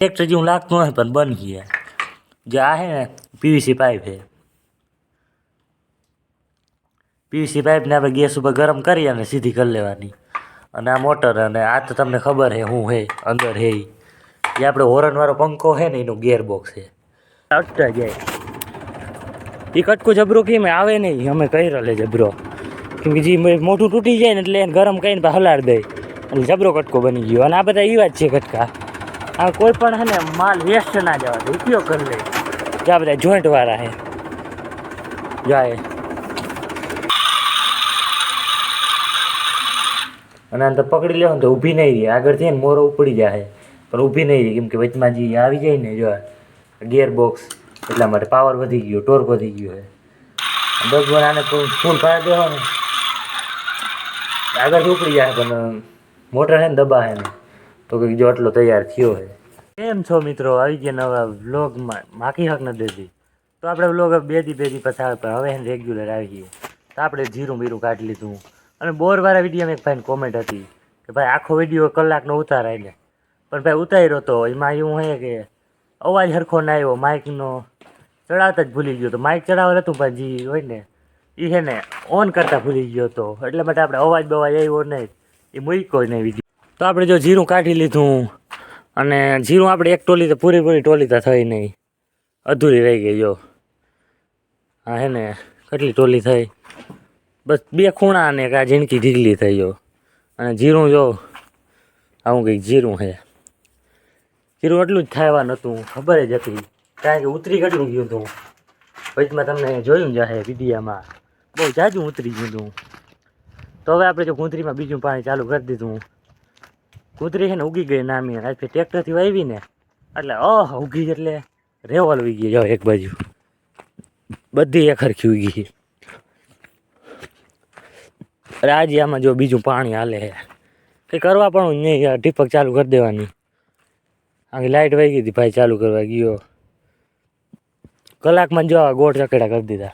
Tractor જેવું લાગતું હોય પણ બન ગયા. જે આ છે ને, પીવીસી પાઇપ છે પીવીસી પાઇપને આપણે ગેસ ઉપર ગરમ કરી અને સીધી કરી લેવાની. અને આ મોટર અને આ તો તમને ખબર છે હું હે, અંદર હે. એ આપણે હોરનવાળો પંખો છે ને, એનો ગેરબોક્સ બોક્સ છે અટકા જાય. એ કટકું જબરો કેમ આવે નહીં? અમે કહી લે જબરો. કેમ કે જે મોટું તૂટી જાય ને એટલે એને ગરમ કરીને હલાડ દે. એટલે જબરો કટકો બની ગયો. અને આ બધા એવા જ છે કટકા. આ કોઈ પણ હે ને માલ વેસ્ટ ના જવા દે, ઉપયોગ કરી લે. જા બધા જોઈન્ટ વાળા હે. જાય. અને આને તો પકડી લેવાનું તો ઊભી નહીં રહી. આગળથી ને મોરો ઉપડી જાય પણ ઊભી નહીં રહી. કેમ કે વચમાં જે આવી જાય ને જો ગિયર બોક્સ એટલા માટે પાવર વધી ગયો ટોર્ક વધી ગયો છે દસ વાર આને ફૂલ પાડી દેવાનું. આગળ ઉપડી જાય પણ મોટર છે ને દબા છે ને. તો કંઈક જો આટલો તૈયાર થયો છે કેમ છો મિત્રો? આવી ગયા નવા વ્લોગમાં. માખી હક નથી દેતી. તો આપણે વ્લોગ બે દી બે દી પછી હવે રેગ્યુલર આવી ગઈએ તો આપણે જીરું બીરું કાઢી લીધું. અને બોરવાળા વિડીયોમાં એક ભાઈને કોમેન્ટ હતી કે ભાઈ, આખો વીડિયો કલાકનો ઉતારાય ને પણ ભાઈ, ઉતાર્યો તો. એમાં એવું હે કે અવાજ સરખો ના આવ્યો. માઇકનો ચડાવતા જ ભૂલી ગયો તો. માઇક ચડાવેલ હતું પણ જે હોય ને એ છે ને ઓન કરતા ભૂલી ગયો હતો એટલે માટે આપણે અવાજ બવાજ આવ્યો નહીં. એ મૂક્યો નહીં વીડિયો તો આપણે જો જીરું કાઢી લીધું અને જીરું આપણે એક ટોલી તો પૂરેપૂરી ટોલી તો થઈ નહીં. અધૂરી રહી ગઈ જો. હા હે ને કેટલી ટોલી થઈ? બસ બે ખૂણા અને આ ઝીણકી ઢીકલી થઈ જો. અને જીરું જો, આવું કંઈક જીરું છે જીરું એટલું જ થાય નહોતું ખબર જ હતી. કારણ કે ઉતરી કેટલું ગયું હતું. વચમાં તમને જોયું જ હશે વિડીયામાં. બહુ જાજુ ઉતરી ગયું હતું. તો હવે આપણે જો ગુંદરીમાં બીજું પાણી ચાલુ કરી દીધું. કૂતરી છે ને ઉગી ગઈ નામી. આજ પછી ટ્રેક્ટરથી વાવી ને. એટલે, ઓહ, ઉગી એટલે રેવલ ઉગી ગઈ. જાઓ એક બાજુ. બધી એક હરખી ઉગી અરે, આજે આમાં જો બીજું પાણી હાલે છે. કંઈ કરવા પણ નહીં. યાર ટીપક ચાલુ કરી દેવાની. આખી લાઇટ વહી ગઈ હતી ભાઈ, ચાલુ કરવા ગયો. કલાકમાં જો ગોળ ચકેડા કરી દીધા.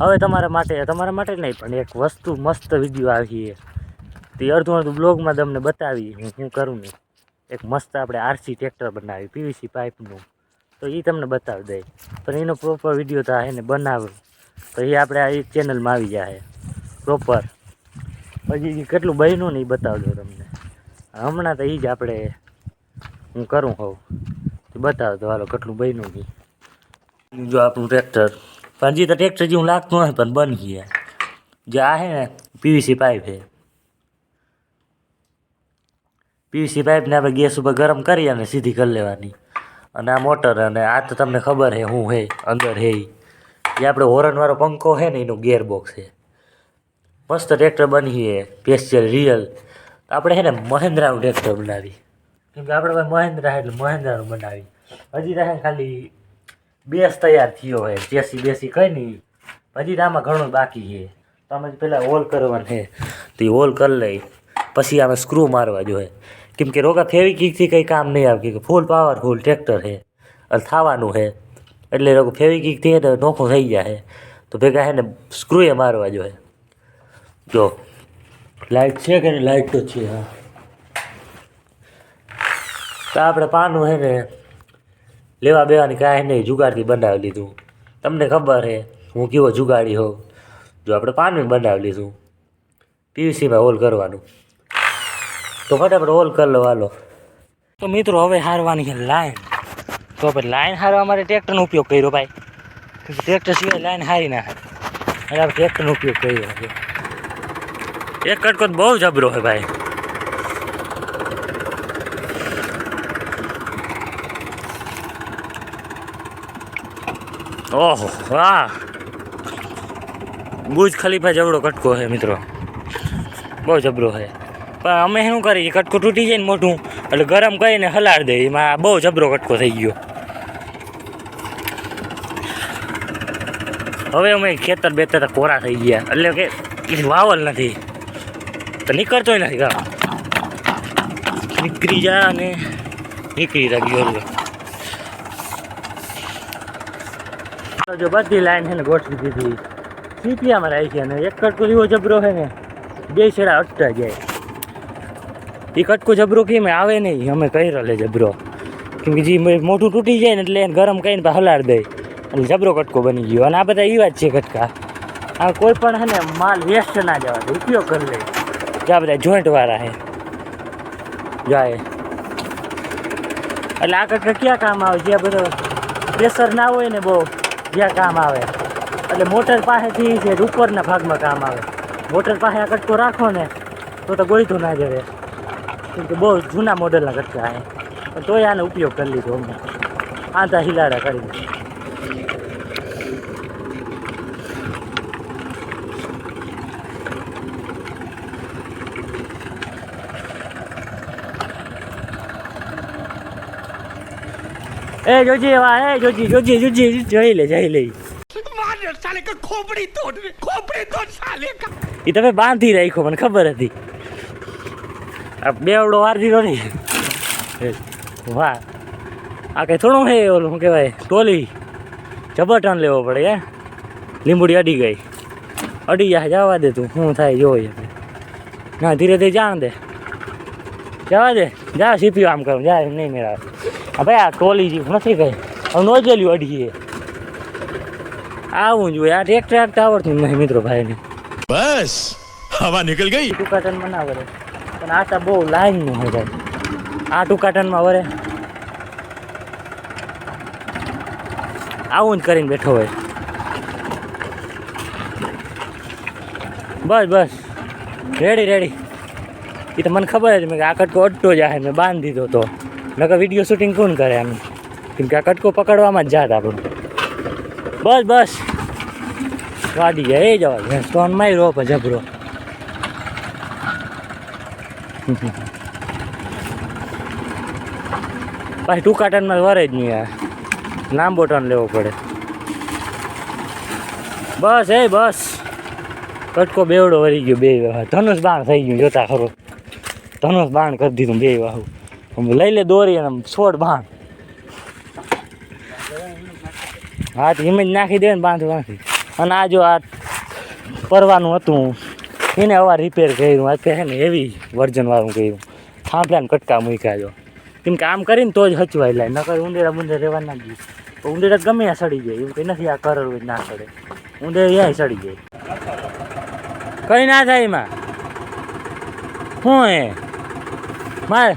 હવે તમારા માટે તમારા માટે નહીં, પણ એક વસ્તુ મસ્ત વીડિયો આવી છે. તે અડધું અડધું બ્લોગમાં તમને બતાવી. હું શું કરું ને? એક મસ્ત આપણે આરસી ટ્રેક્ટર બનાવી, પીવીસી પાઇપનું તો એ તમને બતાવી દઈ. પણ એનો પ્રોપર વીડિયો તો ને બનાવે. તો એ આપણે આ ચેનલમાં આવી જાય પ્રોપર પછી કેટલું બન્યું ને એ બતાવજો તમને. હમણાં તો એ જ આપણે હું કરું હોઉં. તો બતાવો તો હાલો કેટલું બન્યું છે જો આપણું ટ્રેક્ટર પણ હજી તો ટ્રેક્ટર જેવું લાગતું નથી, પણ બની ગયા જે આ છે ને પીવીસી પાઇપ છે પીવીસી પાઇપને આપણે ગેસ ઉપર ગરમ કરી અને સીધી કરી લેવાની. અને આ મોટર અને આ તો તમને ખબર છે હું હે, અંદર હે એ આપણે હોરનવાળો પંખો છે ને, એનો ગેરબોક્સ બોક્સ છે મસ્ત ટ્રેક્ટર બની છે સ્પેશિયલ રિયલ આપણે છે ને, મહેન્દ્રાનું ટ્રેક્ટર બનાવી. કેમ કે આપણે મહેન્દ્રા એટલે મહેન્દ્રાનું બનાવી. હજી તો ખાલી બેસ તૈયાર થયો હોય જેસી બેસી કઈ નહીં હજી તો આમાં ઘણું બાકી છે તો આમાં પહેલાં હોલ કરવાનું છે તો એ હોલ કરી લઈ. પછી આમાં સ્ક્રૂ મારવા જોઈએ કેમ કે રોકા ફેવિકિકથી કંઈ કામ નહીં આવે કે ફૂલ પાવરફુલ ટ્રેક્ટર છે અને થવાનું છે એટલે લોકો ફેવિકિકથી હે ને નોખું થઈ જાય તો ભેગા હે ને સ્ક્રૂએ મારવા જોઈએ જો. લાઇટ છે કે લાઇટ તો છે, હા. તો આપણે પાનું છે ને લેવા બેવાની કાંઈ નહીં જુગાડથી બનાવી લીધું. તમને ખબર છે હું કેવો જુગાડી હોઉં? જો આપણે પાનું બનાવી લીધું. પીવીસીમાં હોલ કરવાનું. તો ફટાફટ હોલ કરી લો, હાલો. તો મિત્રો, હવે હારવાની છે લાઈન તો પછી લાઈન હારવા માટે ટ્રેક્ટરનો ઉપયોગ કર્યો ભાઈ. ટ્રેક્ટર સિવાય લાઈન હારી ના એટલે આપણે ટ્રેક્ટરનો ઉપયોગ કર્યો છે. એક કટકો બહુ જબરો છે ભાઈ. ઓહો, વાહ. બુજ ખલીફા જબરો કટકો છે, મિત્રો. બહુ જબરો છે. પણ અમે શું કરીએ? કટકું તૂટી જાય ને મોટું એટલે ગરમ કરીને હલાડ દે એમાં બહુ જબરો કટકો થઈ ગયો. હવે અમે ખેતર બેતર કોરા થઈ ગયા. એટલે કે વાવલ નથી. તો નીકળતોય નથી ગામ નીકળી જા અને નીકળી રહ્યો જો બધી લાઈન છે ને ગોઠવી દીધી. સીપિયામાં રાખી અને એક કટકો એવો જબરો છે ને, બે છેડા અટતા જાય. એ કટકો જબરો કેમ આવે નહીં, અમે કહી લે જબરો. કેમ કે જે મોઢું તૂટી જાય ને એટલે એને ગરમ કરીને હલાડ દે. એટલે જબરો કટકો બની ગયો. અને આ બધા એવા જ છે કટકા. આ કોઈ પણ હે ને માલ વેસ્ટ ના જવા દે, ઉપયોગ કરી લે. આ બધા જોઈન્ટ વાળા હે. જાય એટલે આ કટકા ક્યાં કામ આવે? જ્યાં બધો પ્રેશર ના હોય ને બહુ જ્યાં કામ આવે. એટલે મોટર પાસેથી છે ઉપરના ભાગમાં કામ આવે. મોટર પાસે આ કટકો રાખો ને, તો તો ગોળીતું ના જવે બહુ જૂના મોડલના કટકા હે તોય આનો ઉપયોગ કરી લીધો અમે. આંધા હિલાડા કરી એ જોજી એવા એ જોજી જોજી જોજી જઈ લે જઈ લે. ખોપડી તોડ ખોપડી તોડ સાલે એ તમે બાંધી રાખ્યો મને ખબર હતી. બેવડો વાર દીધો નહીં વાહ. આ કંઈ થોડું હે ઓલું શું કહેવાય ટોલી. જબરટન લેવો પડે હે? લીંબડી અડી ગઈ. અડી જા જવા દે તું શું થાય જોઈએ ના ધીરે ધીરે જાણ દે. જવા દે. જા સીપીઓ આમ કરું જા નહીં મેળા આ ભાઈ આ ટોલી જેવું નથી કઈ. હવે નોજેલું અડીએ આવું જોઈએ આ ટ્રેક્ટર આવડતું નહીં મિત્રો ભાઈને. બસ હવા નીકળી ગઈ. દુકાન બનાવે પણ આ તો બહુ લાઈનનું હોય ભાઈ. આ ટૂંકાટનમાં વરે. આવું જ કરીને બેઠો હોય. બસ બસ. રેડી રેડી એ તો મને ખબર જ, મેં કે આ કટકો અડતો જાય મેં બાંધી દીધો તો. નકર વીડિયો શૂટિંગ કોણ કરે એમ? કેમ કે આ કટકો પકડવામાં જ જાત આપણું. બસ બસ. વાડી ગયા, એ જવા સ્ટોન માર્યો જબરો પાછી ટૂંકા ટનમાં વરે જ નહીં આ. લાંબો ટન લેવો પડે. બસ, એ બસ. કટકો બેવડો વરી ગયો બે વાહ ધનુષ બાણ થઈ ગયું, જોતા ખરો. ધનુષ બાણ કરી દીધું બે વાહુ લઈ લે દોરી અને છોડ બાણ. હા તો એમ જ નાખી દે ને બાંધી નાખી અને આ જો આ પરવાનું હતું એને આવા રિપેર કર્યું આ કહે ને એવી વર્જનવાળું કર્યું. થાંભલાને કટકા મૂક્યા જો. કેમ કે આમ કરીને તો જ હચવાય લાય નકર ઉંદેડા બુંદેડા રહેવા ના દઈએ ઉંદેડા ગમે આ સડી જાય એવું કંઈ નથી આ કરડ હોય ના સડે. ઉંદેડા ત્યાં સડી જાય. કંઈ ના થાય એમાં. શું એ? મારે?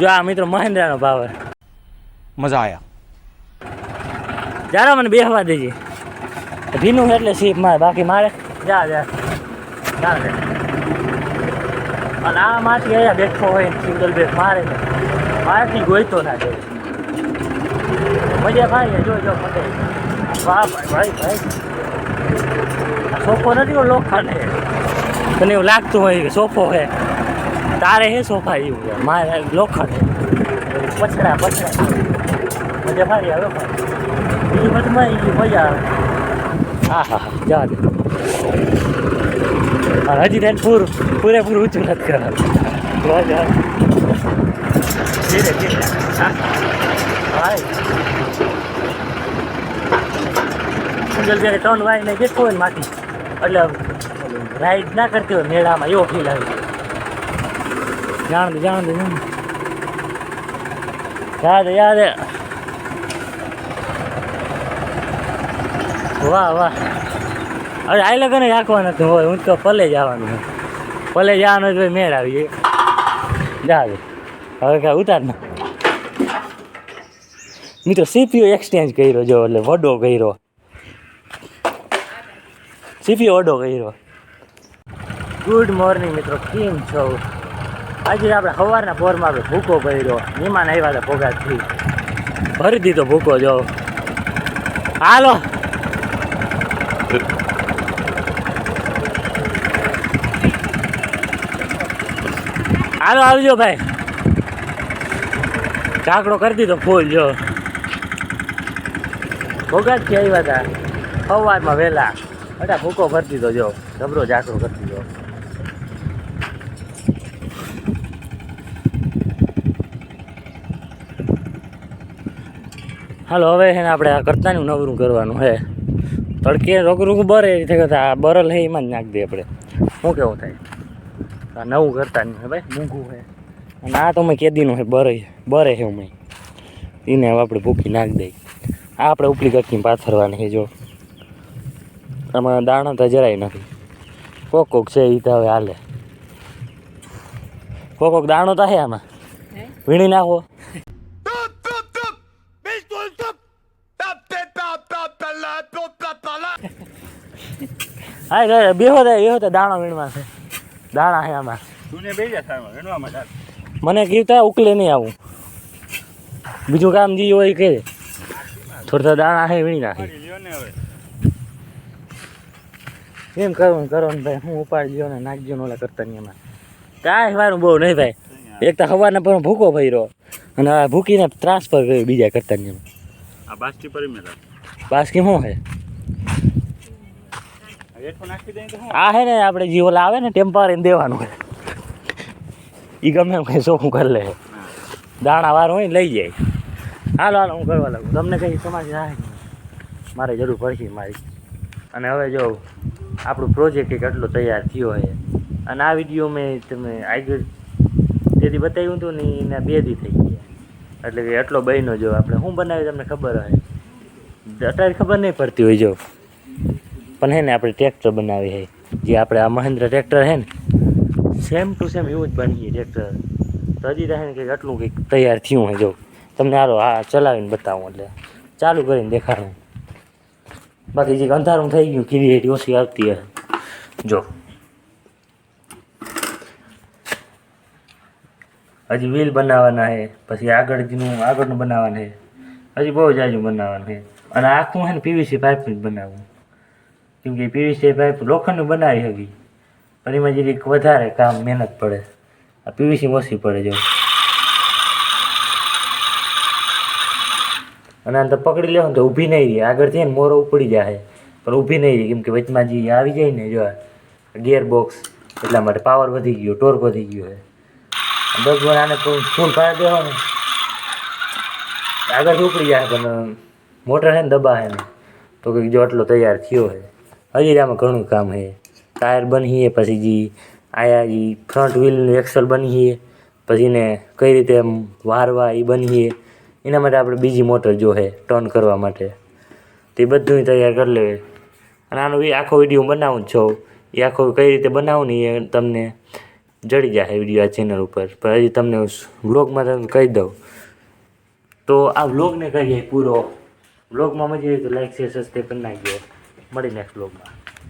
જો આ મિત્રો મહેન્દ્રાનો ભાવ મજા આવ્યા જારા મને બેહવા દેજે. ભીનું એટલે સીપ મારે બાકી મારે જા જા. જા. અને આ માંથી અહીંયા બેઠો હોય સિંગલ બેટ મારે બહારથી ગોઈતો ના જાય. મજા ભાઈ જો જો, મજા વાહ, ભાઈ ભાઈ ભાઈ. સોફો નથી હે તને એવું લાગતું હોય કે સોફો હે તારે હે સોફા એવું મારે લોખંડ પછડા પછડા. મજા ભાઈ આવે ભાઈ બીજું બધું મજા આવે. હા હા હા. જા. હજી તેને પૂરું પૂરેપૂરું ઊંચું નથી કરવાનું બસ, બસ. ધીરે ધીરે હા ભાઈ સિંગલ બેરે ત્રણ વાઈને બેઠો હોય ને માટી એટલે રાઈડ ના કરતી હોય મેળામાં એવો ફીલ આવે જાણ દે જાણ દે જાણ દે. યાદ હે, યાદ હે. વાહ વાહ અરે આ લગન રાખવા નથી હોય. હું તો પલે જવાનું પલે જવાનું ભાઈ મેળ આવી જા હવે. કાંઈ ઉતાર ના. મિત્રો સીપીઓ એક્સચેન્જ કર્યો જો, એટલે વડો કર્યો. સીપીઓ વડો કર્યો. ગુડ મોર્નિંગ મિત્રો, કેમ છો? આજે આપણે સવારના પોરમાં આપણે ભૂકો કર્યો મહેમાન આવ્યા હતા ભોગાથી. ભરી દીધો ભૂકો જો. હાલો. હાલો આવજો ભાઈ. કાકડો કરી દીધો, ફૂલ જો ભોગાત ક્યાં આવ્યા હતા સવારમાં વહેલા. અટા ભૂકો કરી દીધો, જો. ગભરો જાકડો કરી દીધો. હાલો, હવે છે ને આપણે આ કરતાનું નવરું કરવાનું હે તડકે રોગરું બરે, એ કરતા આ બરલ હે એમાં જ નાખી દે આપણે. શું કેવું થાય? નવું કરતા નહીં ભાઈ મૂંઘું હે અને આ તો મેં કેદીનું છે બરે બરે છે મેં એને હવે આપણે ભૂકી નાખી દઈ આ આપણે ઉપલી કટકી પાથરવાની છે જો. આમાં દાણા તો જરાય નથી. કોક કોક છે એ તો હવે હાલે. કોક કોક દાણો તો છે આમાં. વીણી નાખો. હા બેહો દે બેહો દે દાણો વીણવા છે. દાણા હે આમાં. તુને બેસી જા સારમાં વેણવા માટે મને કીધું ઉકલે નહીં આવું. બીજું કામ જી હોય કે થોડા દાણા હે વીણી નાખી. એમ કરો ને કરો ને ભાઈ હું ઉપાડી ને નાખજો ને ઓલા કરતા નહીં એમાં. કાંઈ મારું બહુ નહીં ભાઈ. એક તો હવાના પણ ભૂકો ભર્યો અને આ ભૂકીને ટ્રાન્સફર કર્યો બીજા કરતા નહીં આ બાસ્ટી પરી બાસ્કી શું છે હેઠું નાખી દઈએ તો શું આ હે ને આપણે જે ઓલા આવે ને ટેમ્પારીને દેવાનું હોય એ ગમે એમ કઈ શું કરી લે. દાણા વાર હોય ને લઈ જાય. હાલો હાલો, હું કરવા લાગું. તમને કંઈ સમાજ રાહે મારે જરૂર પડશે મારી. અને હવે જો, આપણું પ્રોજેક્ટ એક આટલો તૈયાર થયો છે અને આ વીડિયો મેં તમે આગળ તેથી બતાવ્યું હતું ને, એના બે દી થઈ ગયા. એટલે કે એટલો બહેનો જો આપણે. શું બનાવ્યું તમને ખબર હોય? અત્યારે ખબર નહીં પડતી હોય જો. પણ હે ને આપણે ટ્રેક્ટર બનાવી છે જે આપણે આ મહેન્દ્ર ટ્રેક્ટર છે ને સેમ ટુ સેમ એવું જ બની ટ્રેક્ટર તો હજી તો હે ને કંઈક આટલું કંઈક તૈયાર થયું હોય જો. તમને હારો હા ચલાવીને બતાવું એટલે. ચાલુ કરીને દેખાડું. બાકી જે અંધારું થઈ ગયું ક્લિયરિટી ઓછી આવતી હશે જો. હજી વ્હીલ બનાવવાના છે પછી આગળનું આગળનું બનાવવાનું છે હજી બહુ જાજુ બનાવવાનું છે અને આખું છે ને પીવીસી પાઇપનું જ બનાવવું. કેમ કે પીવીસી પાઇપ લોખંડનું બનાવી શકી પણ એમાં જરીક વધારે કામ મહેનત પડે. આ પીવીસી ઓછી પડે જો. અને આને તો પકડી લેવું તો ઊભી નહીં રહી. આગળથી ને મોરો ઉપડી જાય પણ ઊભી નહીં રહી. કેમ કે વચમાં જે આવી જાય ને જો ગિયર બોક્સ એટલા માટે પાવર વધી ગયો ટોર્ક વધી ગયો છે દસ વાર આને ફૂલ પાડી ને આગળથી ઉપડી જાય પણ મોટર છે ને દબા છે ને. તો કંઈક જો આટલો તૈયાર થયો છે હજી આમાં ઘણું કામ છે ટાયર બનીએ પછી જે આયા જે ફ્રન્ટ વ્હીલનું એક્સલ બનીએ પછી એને કઈ રીતે એમ વારવા એ બનીએ એના માટે આપણે બીજી મોટર જો છે ટર્ન કરવા માટે. તે બધું તૈયાર કરી લેવે. અને આનો આખો વીડિયો બનાવું છું. એ આખો કઈ રીતે બનાવું ને એ તમને જડી જાય વીડિયો આ ચેનલ ઉપર. પણ હજી તમને વ્લોગમાં તમને કહી દઉં. તો આ વ્લોગને કરીએ પૂરો. વ્લોગમાં મજા આવી તો લાઈક શેર સબસ્ક્રાઈબ કરી નાખજો. મળી નેક્સ્ટ વ્લોગમાં